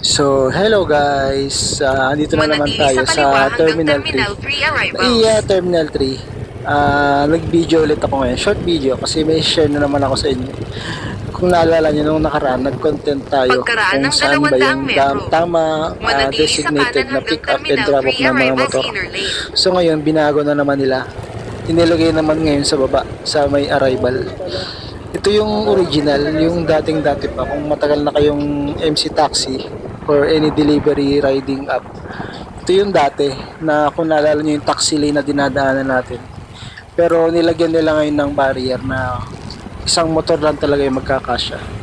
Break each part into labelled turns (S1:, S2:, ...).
S1: So, hello guys. Ah, andito na naman tayo
S2: sa
S1: Terminal 3.
S2: Terminal 3 arrivals.
S1: Iya, Terminal 3. Ah, nag-video ulit ako ngayon. Short video kasi may share na naman ako sa inyo. Kung naalala nyo nung nakaraan, nag-content tayo
S2: Pagkaraan
S1: kung
S2: ng
S1: saan ba yung dam- tama
S2: sa
S1: designated na pick up and drop off
S2: 3
S1: ng mga motor. So ngayon, binago na naman nila. Inilagay naman ngayon sa baba, sa may arrival. Ito yung original, yung dating-dati pa. Kung matagal na kayong MC Taxi or any delivery riding app. Ito yung dati na kung naalala nyo yung taxi lane na dinadaanan natin. Pero nilagyan nila ngayon ng barrier na isang motor lang talaga yung magkakasya.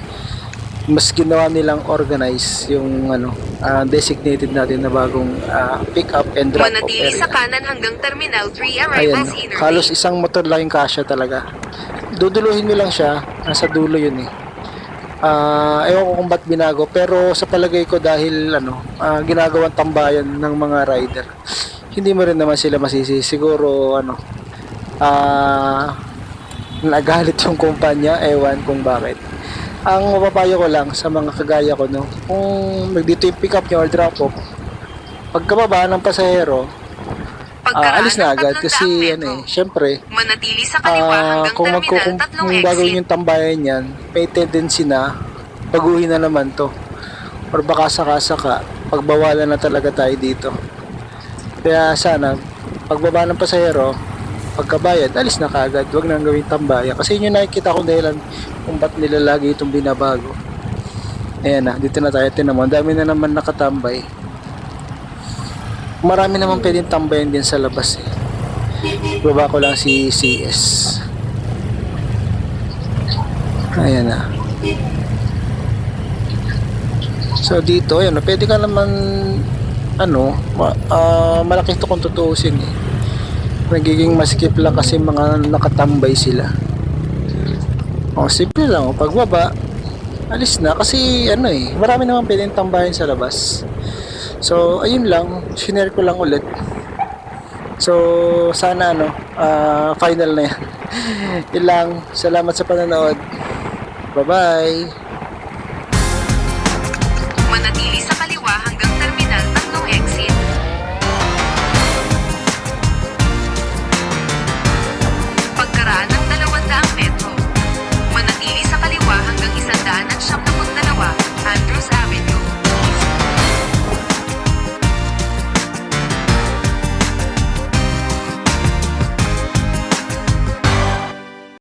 S1: Mas ginawa nilang organize yung ano ah, designated natin na bagong ah, pick up and drop off
S2: Manatili
S1: area.
S2: sa kanan hanggang Terminal 3
S1: Ayan,
S2: arrivals
S1: no.
S2: inner
S1: halos isang motor lang yung kasya talaga. Duduluhin mo lang siya, nasa dulo yun eh. Ah, ewan ko kung ba't binago, pero sa palagay ko dahil ano, ah, ginagawang tambayan ng mga rider. Hindi mo rin naman sila masisi. Siguro ano, ah, nagalit yung kumpanya, ewan kung bakit. Ang mapapayo ko lang sa mga kagaya ko, no, kung dito yung pick up nyo or drop off, pagkababa ng pasahero, Ah,
S2: Pagkaraan
S1: alis na agad
S2: 300
S1: kasi ano eh, syempre,
S2: Manatili sa kaliwa
S1: ah,
S2: hanggang
S1: kung magko
S2: Terminal
S1: kung,
S2: tatlong
S1: kung gagawin yung tambayan yan, may tendency na baguhin na naman to. Or baka saka-saka, pagbawalan na talaga tayo dito. Kaya sana, pagbaba ng pasahero, pagkabayad, alis na kaagad, wag nang gawing tambayan. Kasi yun yung nakikita ko dahilan kung ba't nila lagi itong binabago. Ayan na, dito na tayo, tinan mo, ang dami na naman nakatambay marami naman pwedeng tambayan din sa labas eh. Baba ko lang si CS. Ayan na. So dito, ayan, pwede ka naman ano, ma- ah, malaki to kung tutuusin eh. Nagiging maskip lang kasi mga nakatambay sila. O, simple lang. O, pagbaba, alis na. Kasi, ano eh, marami naman pwedeng tambayan sa labas. So, ayun lang. Shinare ko lang ulit. So, sana ano, ah, final na yan. yun lang. Salamat sa panonood. Bye-bye.
S2: Manatili